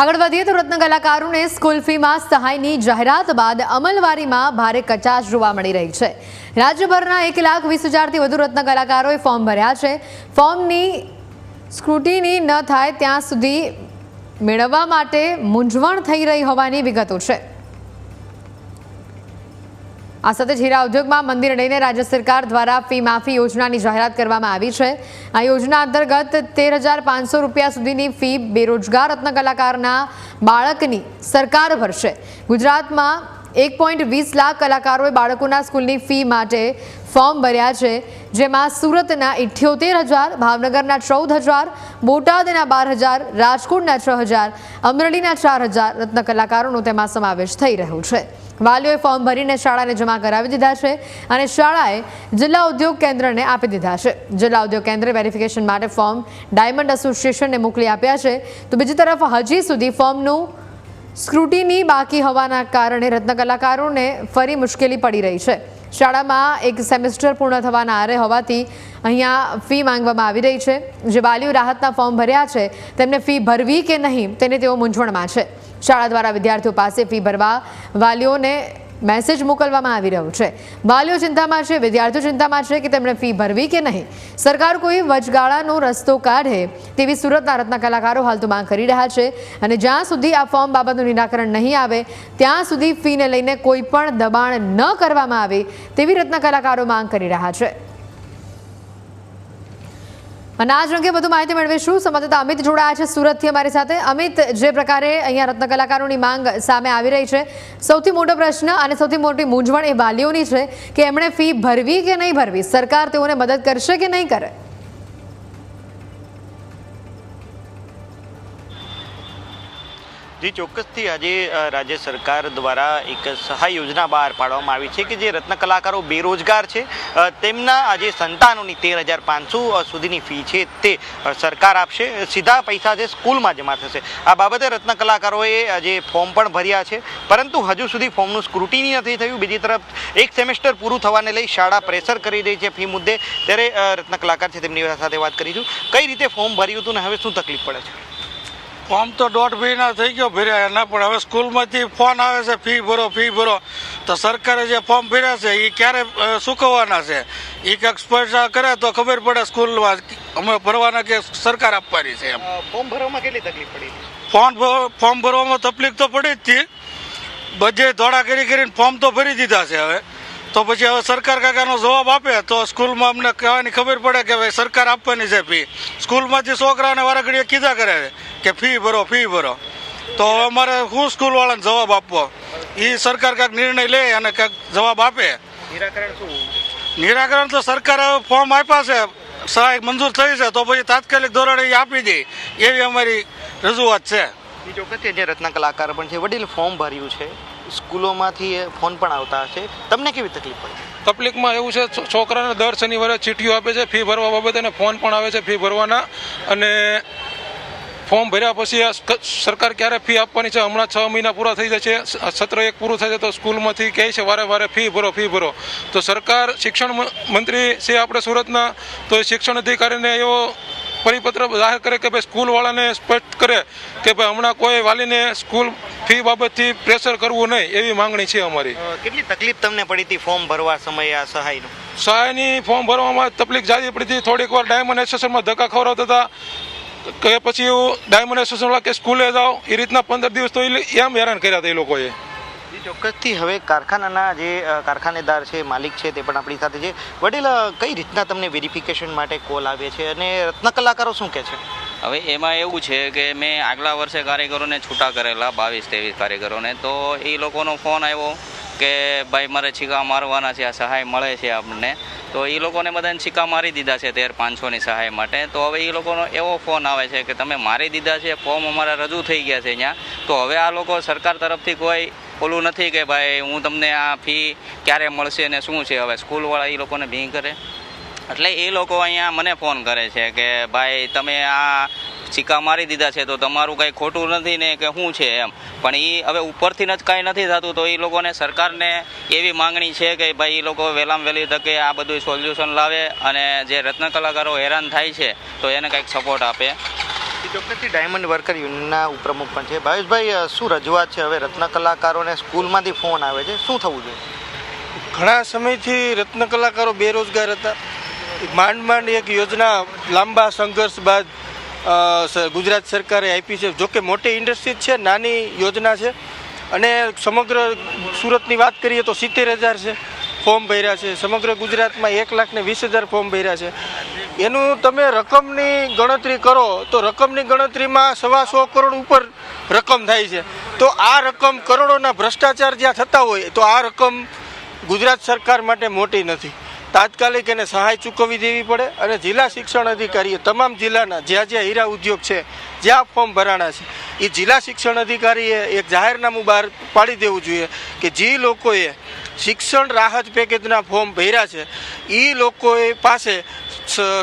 આગળ વધીએ તો રત્ન કલાકારોને સ્કૂલ ફીમાં સહાયની જાહેરાત બાદ અમલવારીમાં ભારે કચાશ જોવા મળી રહી છે. રાજ્યભરના એક લાખ વીસ હજારથી વધુ રત્ન કલાકારોએ ફોર્મ ભર્યા છે. ફોર્મની સ્ક્રુટિની ન થાય ત્યાં સુધી મેળવવા માટે મૂંઝવણ થઈ રહી હોવાની વિગતો છે. આ સાથે હીરા ઉદ્યોગમાં મંદિર લઈને રાજ્ય સરકાર દ્વારા ફી માફી યોજનાની જાહેરાત કરવામાં આવી છે. આ યોજના અંતર્ગત તેર રૂપિયા સુધીની ફી બેરોજગાર રત્ન કલાકારના બાળકની સરકાર ભરશે. ગુજરાતમાં એક લાખ કલાકારોએ બાળકોના સ્કૂલની ફી માટે ફોર્મ ભર્યા છે, જેમાં સુરતના ઇઠ્યોતેર હજાર, ભાવનગરના ચૌદ હજાર, બોટાદના બાર હજાર, રાજકોટના છ હજાર, અમરેલીના ચાર હજાર રત્ન કલાકારોનો તેમાં સમાવેશ થઈ રહ્યો છે. વાલીઓએ ફોર્મ ભરીને શાળાને જમા કરાવી દીધા છે અને શાળાએ જિલ્લા ઉદ્યોગ કેન્દ્રને આપી દીધા છે. જિલ્લા ઉદ્યોગ કેન્દ્રે વેરિફિકેશન માટે ફોર્મ ડાયમંડ એસોસિએશનને મોકલી આપ્યા છે. તો બીજી તરફ હજી સુધી ફોર્મનું સ્ક્રુટીની બાકી હોવાના કારણે રત્ન કલાકારોને ફરી મુશ્કેલી પડી રહી છે. શાળામાં એક સેમેસ્ટર પૂર્ણ થવાના આરે હોવાથી અહીંયા ફી માંગવામાં આવી રહી છે. જે વાલીઓ રાહતના ફોર્મ ભર્યા છે, તેમને ફી ભરવી કે નહીં, તેને તેઓ મૂંઝવણમાં છે. શાળા દ્વારા વિદ્યાર્થીઓ પાસે ફી ભરવા વાલીઓને મેસેજ મોકલવામાં આવી રહ્યો છે. વાલીઓ ચિંતામાં છે, વિદ્યાર્થીઓ ચિંતામાં છે કે તેમણે ફી ભરવી કે નહીં? સરકાર કોઈ વચગાળાનો રસ્તો કાઢે તેવી સુરતના રત્ન કલાકારો હાલ તો માંગ કરી રહ્યા છે અને જ્યાં સુધી આ ફોર્મ બાબતનું નિરાકરણ નહીં આવે, ત્યાં સુધી ફીને લઈને કોઈ પણ દબાણ ન કરવામાં આવે તેવી રત્ન કલાકારો માંગ કરી રહ્યા છે. અને આજ અંગે વધુ માહિતી મેળવીશું. સંવાદદાતા અમિત જોડાયા છે સુરતથી અમારી સાથે. અમિત, જે પ્રકારે અહીંયા રત્ન કલાકારોની માંગ સામે આવી રહી છે, સૌથી મોટો પ્રશ્ન અને સૌથી મોટી મૂંઝવણ એ વાલીઓની છે કે એમણે ફી ભરવી કે નહીં ભરવી? સરકાર તેઓને મદદ કરશે કે નહીં કરે? જી, ચોક્કસથી આજે રાજ્ય સરકાર દ્વારા એક સહાય યોજના બહાર પાડવામાં આવી છે કે જે રત્ન કલાકારો બેરોજગાર છે તેમના આજે સંતાનોની તેર હજાર પાંચસો સુધીની ફી છે તે સરકાર આપશે. સીધા પૈસા જે સ્કૂલમાં જમા થશે. આ બાબતે રત્ન કલાકારોએ આજે ફોર્મ પણ ભર્યા છે. પરંતુ હજુ સુધી ફોર્મનું સ્ક્રુટિની નથી થયું. બીજી તરફ, એક સેમેસ્ટર પૂરું થવાને લઈ શાળા પ્રેશર કરી રહી છે ફી મુદ્દે. ત્યારે રત્ન કલાકાર છે તેમની સાથે વાત કરીશું. કઈ રીતે ફોર્મ ભર્યું હતું ને હવે શું તકલીફ પડે છે? ફોર્મ તો દોઢ મહિના થઈ ગયો ભર્યા એના પણ હવે સ્કૂલમાંથી ફોન આવે છે ફી ભરો ફી ભરો. તો સરકારે જે ફોર્મ ભર્યા છે એ ક્યારે સુકવવાના ચૂકવવાના છે? એ કંઈક સ્પર્શા કરે તો ખબર પડે સ્કૂલમાં અમે ભરવાના કે સરકાર આપવાની છે એમ. ફોર્મ ભરવામાં કેટલી તકલીફ પડી? ફોર્મ ફોર્મ ભરવામાં તકલીફ તો પડી જ હતી. બધે દોડા કરી કરીને ફોર્મ તો ભરી દીધા છે હવે. તો પછી હવે સરકાર કાકાનો જવાબ આપે તો સ્કૂલમાં અમને કહેવાની ખબર પડે કે ભાઈ સરકાર આપવાની છે ફી. સ્કૂલમાંથી છોકરાઓને વારાઘડીએ કીધા કરે છે. કે ફી ભરો ફી ભરો. તો અમારે શું સ્કૂલવાળાને જવાબ આપવો? એ સરકાર કાંઈક નિર્ણય લે અને કાંઈક જવાબ આપે. નિરાકરણ શું? નિરાકરણ તો સરકારે ફોર્મ આપ્યા છે. સહાય મંજૂર થઈ છે તો પછી તાત્કાલિક ધોરણે એ આપી દે. એવી અમારી રજૂઆત છે. બીજો ચોક્કસથી જે રત્ન કલાકાર પણ છે વડીલ ફોર્મ ભર્યું છે. સ્કૂલોમાંથી એ ફોન પણ આવતા હશે. તમને કેવી તકલીફ પડે તકલીફમાં એવું છે છો- છોકરાને દર શનિવારે ચીઠીઓ આપે છે ફી ભરવા બાબતે ફોન પણ આવે છે ફી ભરવાના. અને ફોર્મ ભર્યા પછી સરકાર ક્યારે ફી આપવાની છે? હમણાં છ મહિના પૂરા થઈ જાય છે સત્ર એક પૂરું થાય છે તો સ્કૂલમાંથી કહે છે વારે વારે ફી ભરો ફી ભરો. તો સરકાર શિક્ષણ મંત્રી છે આપણે સુરતના તો એ શિક્ષણ અધિકારીને એવો પરિપત્ર જાહેર કરે કે ભાઈ સ્કૂલવાળાને સ્પષ્ટ કરે કે ભાઈ હમણાં કોઈ વાલીને સ્કૂલ ફી બાબતથી પ્રેશર કરવું નહીં એવી માંગણી છે અમારી. કેટલી તકલીફ તમને પડી હતી ફોર્મ ભરવા સમયે આ સહાયનું? સહાયની ફોર્મ ભરવામાં તકલીફ જાજી પડી હતી. થોડીક વાર ડાયમંડ એસોસિએશનમાં ધક્કા ખવડાવતા હતા. કે પછી એવું ડાયમંડ એસોસિએશન કે સ્કૂલે જાઓ એ રીતના પંદર દિવસ તો એ એમ હેરાન કર્યા હતા એ લોકોએ. ચોક્કસથી હવે કારખાનાના જે કારખાનેદાર છે માલિક છે તે પણ આપણી સાથે છે. વડીલ કઈ રીતના તમને વેરિફિકેશન માટે કોલ આવે છે અને રત્ન કલાકારો શું કહે છે? હવે એમાં એવું છે કે મેં આગલા વર્ષે કારીગરોને છૂટા કરેલા બાવીસ ત્રેવીસ કારીગરોને તો એ લોકોનો ફોન આવ્યો કે ભાઈ મારે છીકા મારવાના છે આ સહાય મળે છે આપણને. તો એ લોકોને બધાને સિક્કા મારી દીધા છે તેર પાંચસોની સહાય માટે. તો હવે એ લોકોનો એવો ફોન આવે છે કે તમે મારી દીધા છે, ફોર્મ અમારા રજૂ થઈ ગયા છે અહીંયા. તો હવે આ લોકો સરકાર તરફથી કોઈ ઓલું નથી કે ભાઈ હું તમને આ ફી ક્યારે મળશે ને શું છે? હવે સ્કૂલવાળા એ લોકોને ભી કરે. એટલે એ લોકો અહીંયા મને ફોન કરે છે કે ભાઈ તમે આ સિક્કા મારી દીધા છે તો તમારું કંઈ ખોટું નથી ને કે શું છે એમ. પણ એ હવે ઉપરથી જ કાંઈ નથી થતું તો એ લોકોને સરકારને એવી માંગણી છે કે ભાઈ એ લોકો વહેલામાં વહેલી તકે આ બધું સોલ્યુશન લાવે અને જે રત્ન કલાકારો હેરાન થાય છે તો એને કંઈક સપોર્ટ આપે. ચોક્કસથી ડાયમંડ વર્કર યુનિયનના ઉપપ્રમુખ પણ છે. ભાવેશભાઈ શું રજૂઆત છે? હવે રત્ન કલાકારોને સ્કૂલમાંથી ફોન આવે છે. શું થવું જોઈએ? ઘણા સમયથી રત્ન કલાકારો બેરોજગાર હતા. માંડ માંડ એક યોજના લાંબા સંઘર્ષ બાદ ગુજરાત સરકારે આપી છે. જોકે મોટી ઇન્ડસ્ટ્રી છે, નાની યોજના છે. અને સમગ્ર સુરતની વાત કરીએ તો સિત્તેર હજાર છે ફોર્મ ભર્યા છે. સમગ્ર ગુજરાતમાં એક લાખ ને વીસ હજાર ફોર્મ ભર્યા છે. એનું તમે રકમની ગણતરી કરો, તો રકમની ગણતરીમાં સવા સો કરોડ ઉપર રકમ થાય છે. તો આ રકમ કરોડોના ભ્રષ્ટાચાર જ્યાં થતા હોય, તો આ રકમ ગુજરાત સરકાર માટે મોટી નથી. તાત્કાલિક એને સહાય ચૂકવવી દેવી પડે અને જિલ્લા શિક્ષણ અધિકારીએ તમામ જિલ્લાના જ્યાં જ્યાં હીરા ઉદ્યોગ છે, જ્યાં ફોર્મ ભરાણા છે, એ જિલ્લા શિક્ષણ અધિકારીએ એક જાહેરનામું બહાર પાડી દેવું જોઈએ કે જે લોકોએ શિક્ષણ રાહત પેકેજના ફોર્મ ભર્યા છે, એ લોકોએ પાસે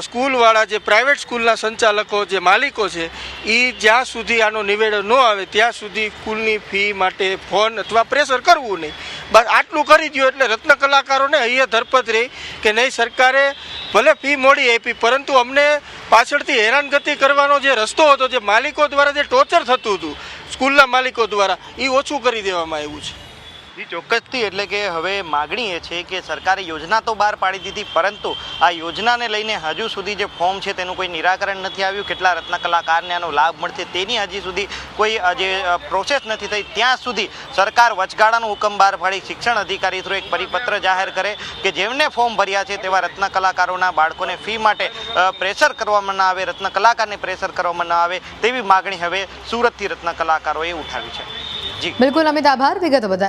સ્કૂલવાળા જે પ્રાઇવેટ સ્કૂલના સંચાલકો, જે માલિકો છે, એ જ્યાં સુધી આનો નિવેડો ન આવે, ત્યાં સુધી સ્કૂલની ફી માટે ફોન અથવા પ્રેશર કરવું નહીં. આટલું કરી દો એટલે રત્ન કલાકારોને અહીંયા ધરપત રહી કે નહીં, સરકારે ભલે ફી મોડી આપી, પરંતુ અમને પાછળથી હેરાનગતિ કરવાનો જે રસ્તો હતો, જે માલિકો દ્વારા જે ટોર્ચર થતું હતું, સ્કૂલના માલિકો દ્વારા એ ઓછું કરી દેવામાં આવ્યું છે. ચોક્કસથી, એટલે કે હવે માગણી એ છે કે સરકારે યોજના તો બહાર પાડી દીધી, પરંતુ આ યોજનાને લઈને હજુ સુધી જે ફોર્મ છે તેનું કોઈ નિરાકરણ નથી આવ્યું. કેટલા રત્ન કલાકારને આનો લાભ મળશે તેની હજી સુધી કોઈ જે પ્રોસેસ નથી થઈ. ત્યાં સુધી સરકાર વચગાળાનો હુકમ બહાર પાડી, શિક્ષણ અધિકારી થ્રુ એક પરિપત્ર જાહેર કરે કે જેમને ફોર્મ ભર્યા છે તેવા રત્ન કલાકારોના બાળકોને ફી માટે પ્રેશર કરવામાં ના આવે રત્ન કલાકારને પ્રેશર કરવામાં ના આવે તેવી માગણી હવે સુરતથી રત્ન કલાકારોએ ઉઠાવી છે. જી. બિલકુલ, અમિત, આભાર. વિગતો બધા